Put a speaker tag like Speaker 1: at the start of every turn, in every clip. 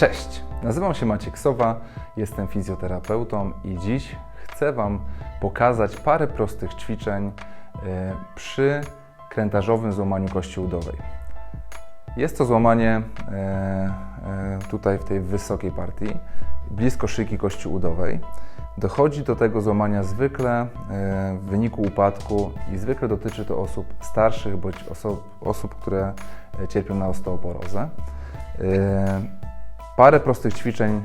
Speaker 1: Cześć, nazywam się Maciek Sowa, jestem fizjoterapeutą i dziś chcę Wam pokazać parę prostych ćwiczeń e, przy krętarzowym złamaniu kości udowej. Jest to złamanie e, e, tutaj w tej wysokiej partii, blisko szyjki kości udowej. Dochodzi do tego złamania zwykle w wyniku upadku i zwykle dotyczy to osób starszych bądź oso- osób, które cierpią na osteoporozę. Parę prostych ćwiczeń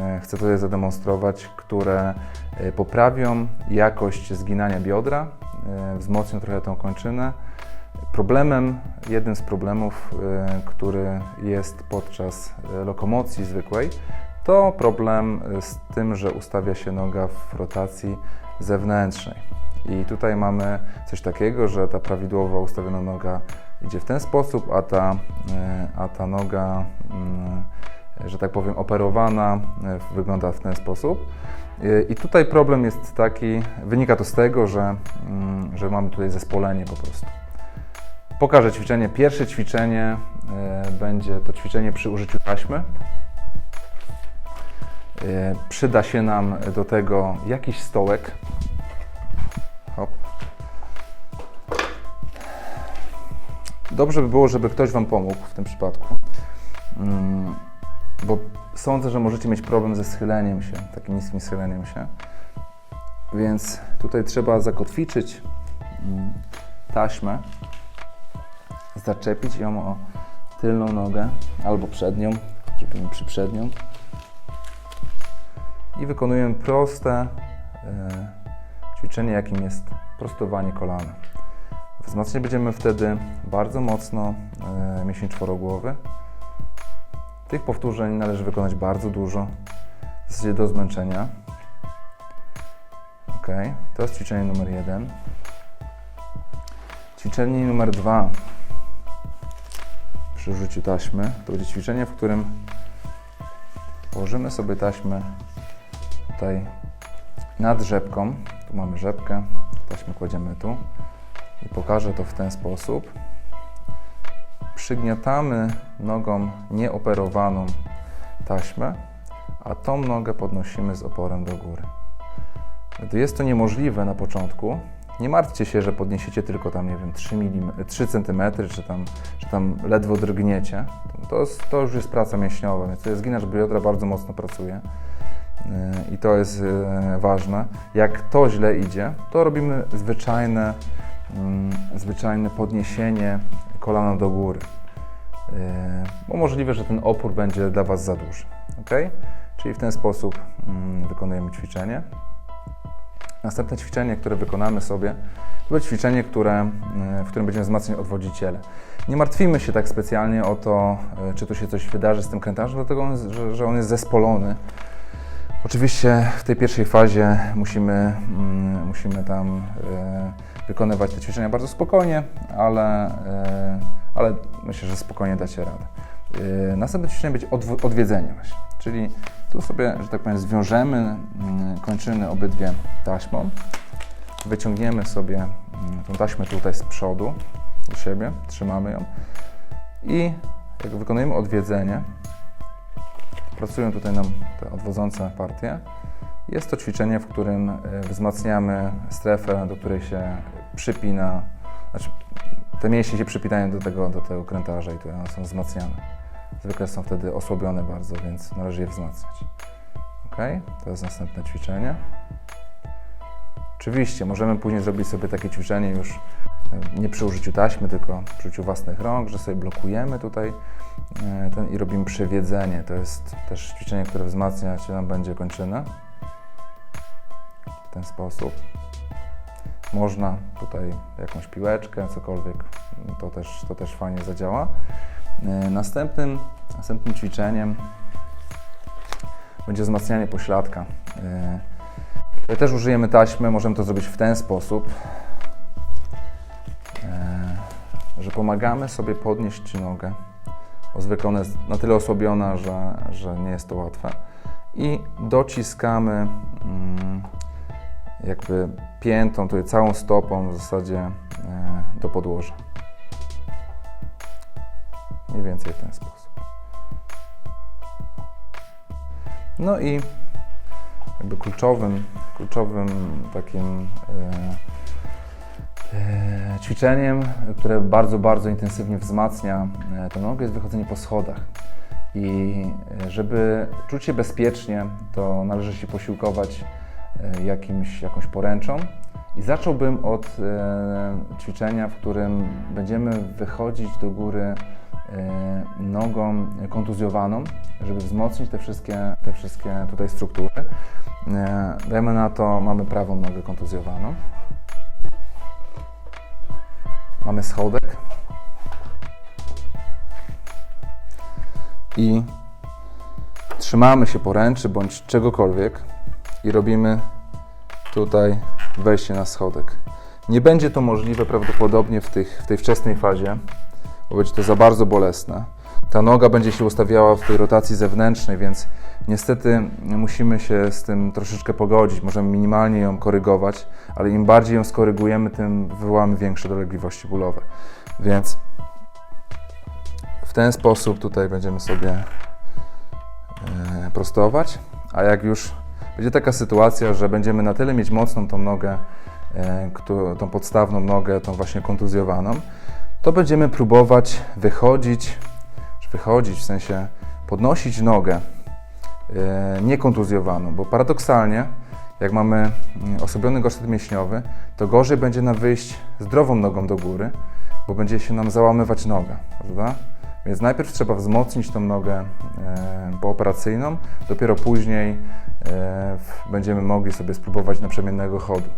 Speaker 1: e, chcę tutaj zademonstrować, które e, poprawią jakość zginania biodra, e, wzmocnią trochę tą kończynę. Problemem, jednym z problemów, który jest podczas lokomocji zwykłej, to problem z tym, że ustawia się noga w rotacji zewnętrznej. I tutaj mamy coś takiego, że ta prawidłowo ustawiona noga idzie w ten sposób, a ta, a ta noga, mm, że tak powiem, operowana e, wygląda w ten sposób. E, I tutaj problem jest taki, wynika to z tego, że, mm, że mamy tutaj zespolenie po prostu. Pokażę ćwiczenie. Pierwsze ćwiczenie e, będzie to ćwiczenie przy użyciu taśmy. Przyda się nam do tego jakiś stołek. Hop. Dobrze by było, żeby ktoś Wam pomógł w tym przypadku. Bo sądzę, że możecie mieć problem ze schyleniem się, takim niskim schyleniem się. Więc tutaj trzeba zakotwiczyć mm, taśmę, zaczepić ją o tylną nogę albo przednią, żeby nie przyprzednią. I wykonujemy proste e, ćwiczenie, jakim jest prostowanie kolana. Wzmacniać będziemy wtedy bardzo mocno e, mięsień czworogłowy. Tych powtórzeń należy wykonać bardzo dużo, w zasadzie do zmęczenia. Ok, to jest ćwiczenie numer jeden. Ćwiczenie numer dwa przy użyciu taśmy to będzie ćwiczenie, w którym położymy sobie taśmę tutaj nad rzepką. Tu mamy rzepkę, taśmę kładziemy tu i pokażę to w ten sposób. Przygniatamy nogą nieoperowaną taśmę, a tą nogę podnosimy z oporem do góry. Gdy jest to niemożliwe na początku, nie martwcie się, że podniesiecie tylko tam, nie wiem, 3, mm, 3 cm, czy tam, czy tam ledwo drgniecie. To, to już jest praca mięśniowa, więc jest zginacz biodra bardzo mocno pracuje. Yy, I to jest yy, ważne. Jak to źle idzie, to robimy zwyczajne, mm, zwyczajne podniesienie kolana do góry. Yy, Bo możliwe, że ten opór będzie dla Was za duży. ok? Czyli w ten sposób mm, wykonujemy ćwiczenie. Następne ćwiczenie, które wykonamy sobie, to będzie ćwiczenie, które, y, w którym będziemy wzmacniać odwodziciele. Nie martwimy się tak specjalnie o to, y, czy tu się coś wydarzy z tym krętarzem, dlatego, że, on jest zespolony. Oczywiście w tej pierwszej fazie musimy, mm, musimy tam wykonywać te ćwiczenia bardzo spokojnie, ale, y, ale myślę, że spokojnie dacie radę. Y, Następne ćwiczenie będzie odw- odwiedzenie właśnie, czyli tu sobie, że tak powiem, zwiążemy mm, kończyny obydwie taśmą, wyciągniemy sobie mm, tą taśmę tutaj z przodu do siebie, trzymamy ją i jak wykonujemy odwiedzenie, pracują tutaj nam te odwodzące partie. Jest to ćwiczenie, w którym e, wzmacniamy strefę, do której się przypina, znaczy te mięśnie się przypinają do tego, do tego krętarza i tutaj one są wzmacniane. Zwykle są wtedy osłabione bardzo, więc należy je wzmacniać. Ok, to jest następne ćwiczenie. Oczywiście możemy później zrobić sobie takie ćwiczenie już e, nie przy użyciu taśmy, tylko przy użyciu własnych rąk, że sobie blokujemy tutaj e, ten i robimy przewiedzenie. To jest też ćwiczenie, które wzmacnia się nam będzie kończynę. W ten sposób. Można tutaj jakąś piłeczkę, cokolwiek, to też, to też fajnie zadziała. E, Następnym, następnym ćwiczeniem będzie wzmacnianie pośladka. E, Tutaj też użyjemy taśmy, możemy to zrobić w ten sposób, e, że pomagamy sobie podnieść nogę, bo zwykle ona jest na tyle osłabiona, że, że nie jest to łatwe i dociskamy mm, jakby piętą, tutaj całą stopą w zasadzie e, do podłoża. Mniej więcej w ten sposób. No i jakby kluczowym, kluczowym takim e, e, ćwiczeniem, które bardzo, bardzo intensywnie wzmacnia tę nogę jest wychodzenie po schodach. I żeby czuć się bezpiecznie, to należy się posiłkować jakimś, jakąś poręczą. I zacząłbym od e, ćwiczenia, w którym będziemy wychodzić do góry e, nogą kontuzjowaną, żeby wzmocnić te wszystkie, te wszystkie tutaj struktury. E, dajmy na to, mamy prawą nogę kontuzjowaną. Mamy schodek. I trzymamy się poręczy bądź czegokolwiek i robimy tutaj wejście na schodek. Nie będzie to możliwe prawdopodobnie w, tych, w tej wczesnej fazie, bo będzie to za bardzo bolesne. Ta noga będzie się ustawiała w tej rotacji zewnętrznej, więc niestety musimy się z tym troszeczkę pogodzić. Możemy minimalnie ją korygować, ale im bardziej ją skorygujemy, tym wywołamy większe dolegliwości bólowe. Więc w ten sposób tutaj będziemy sobie e, prostować, a jak już będzie taka sytuacja, że będziemy na tyle mieć mocną tą nogę, e, tą podstawną nogę, tą właśnie kontuzjowaną, to będziemy próbować wychodzić, wychodzić w sensie podnosić nogę e, niekontuzjowaną, bo paradoksalnie, jak mamy mm, osłabiony gorset mięśniowy, to gorzej będzie nam wyjść zdrową nogą do góry, bo będzie się nam załamywać noga, prawda? Więc najpierw trzeba wzmocnić tą nogę e, pooperacyjną, dopiero później e, będziemy mogli sobie spróbować naprzemiennego chodu.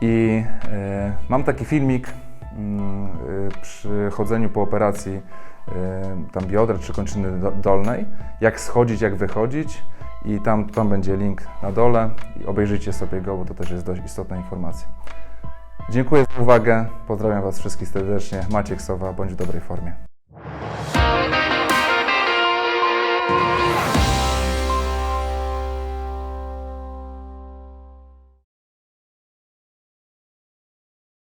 Speaker 1: I e, mam taki filmik mm, przy chodzeniu po operacji tam biodra czy kończyny do, dolnej, jak schodzić, jak wychodzić i tam, tam będzie link na dole i obejrzyjcie sobie go, bo to też jest dość istotna informacja. Dziękuję za uwagę, pozdrawiam Was wszystkich serdecznie, Maciek Sowa, bądź w dobrej formie.